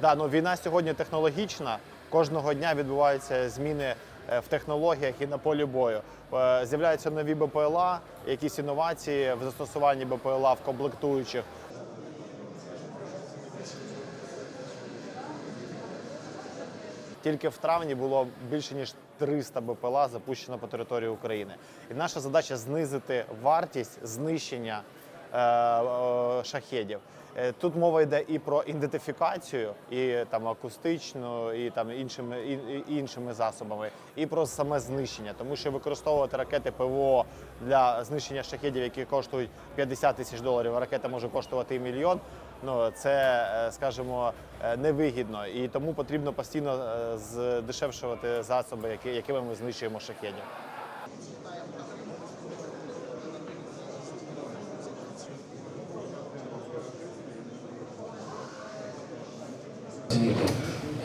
Да, ну війна сьогодні технологічна. Кожного дня відбуваються зміни в технологіях і на полі бою. Е, З'являються нові БПЛА, якісь інновації в застосуванні БПЛА в комплектуючих. Тільки в травні було більше ніж 300 БПЛА запущено по території України. І наша задача знизити вартість знищення е, е, шахедів. Е, Тут мова йде і про ідентифікацію, і там акустичну, і там іншими і, іншими засобами, і про саме знищення, тому що використовувати ракети ПВО для знищення шахедів, які коштують 50 тисяч доларів, а ракета може коштувати і мільйон. Ну це, е, скажімо, е, невигідно, і тому потрібно постійно е, здешевшувати засоби, якими ми знищуємо шахедів. Оцінити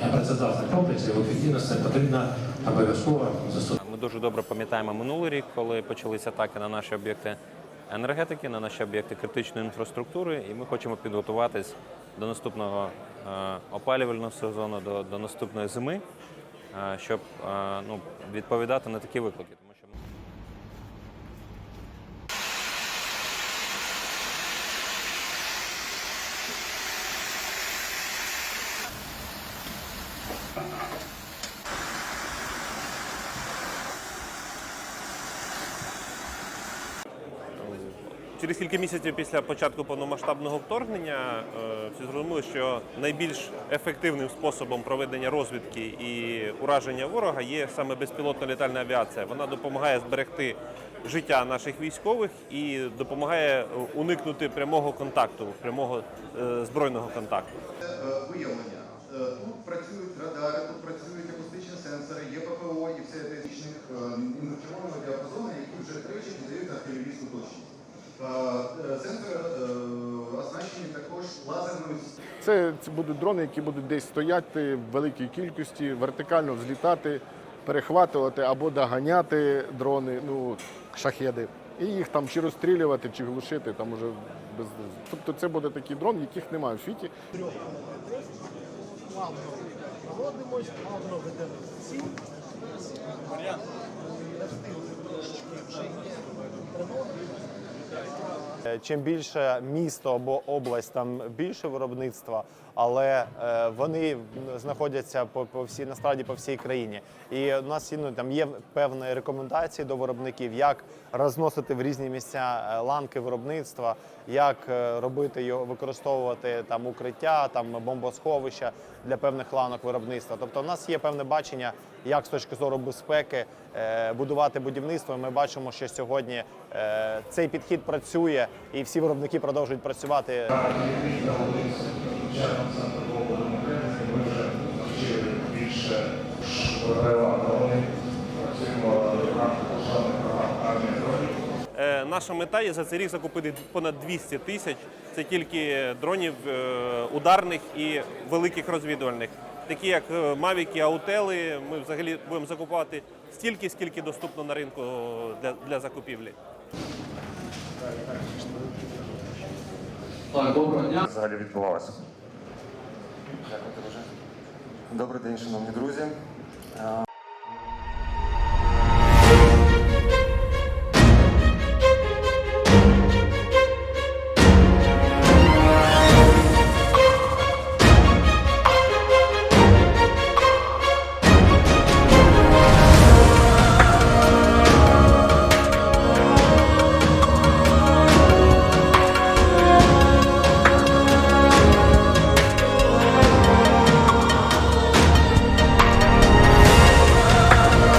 е, працездатних комплексів ефективності потрібно обов'язково застосувати. Ми дуже добре пам'ятаємо минулий рік, коли почалися атаки на наші об'єкти енергетики, на наші об'єкти критичної інфраструктури, і ми хочемо підготуватись до наступного е, опалювального сезону, до, до наступної зими, е, щоб ну, відповідати на такі виклики. Тому що ми- Через кілька місяців після початку повномасштабного вторгнення е, всі зрозуміли, що найбільш ефективним способом проведення розвідки і ураження ворога є саме безпілотна літальна авіація. Вона допомагає зберегти життя наших військових і допомагає уникнути прямого контакту, прямого е, збройного контакту. Е, виявлення. Е, Тут працюють радари, тут працюють акустичні сенсори, є ППО і все технічних інфрачервоного діапазону, які вже тричі піддають артилерійську точність. Е, е, Сенсори е, оснащені також лазерною Це, це будуть дрони, які будуть десь стояти в великій кількості, вертикально взлітати, перехватувати або доганяти дрони, ну, шахеди. І їх там чи розстрілювати, чи глушити. Там уже без... Тобто це буде такий дрон, яких немає в світі. Е, Чим більше місто або область, там більше виробництва, але е, вони знаходяться по, по всій насправді по всій країні. І у нас ну, там є певні рекомендації до виробників, як розносити в різні місця е, ланки виробництва, як е, робити його, використовувати там укриття, там бомбосховища для певних ланок виробництва. Тобто, у нас є певне бачення, як з точки зору безпеки будувати будівництво. Ми бачимо, що сьогодні цей підхід працює, і всі виробники продовжують працювати. Е, Наша мета є за цей рік закупити понад 200 тисяч. Це тільки дронів е, ударних і великих розвідувальних, такі як е, Мавіки, Аутели. Ми взагалі будемо закупувати стільки, скільки доступно на ринку для, для закупівлі. Взагалі відбувалося. Дякую, дуже. Добрий день, шановні друзі. Е,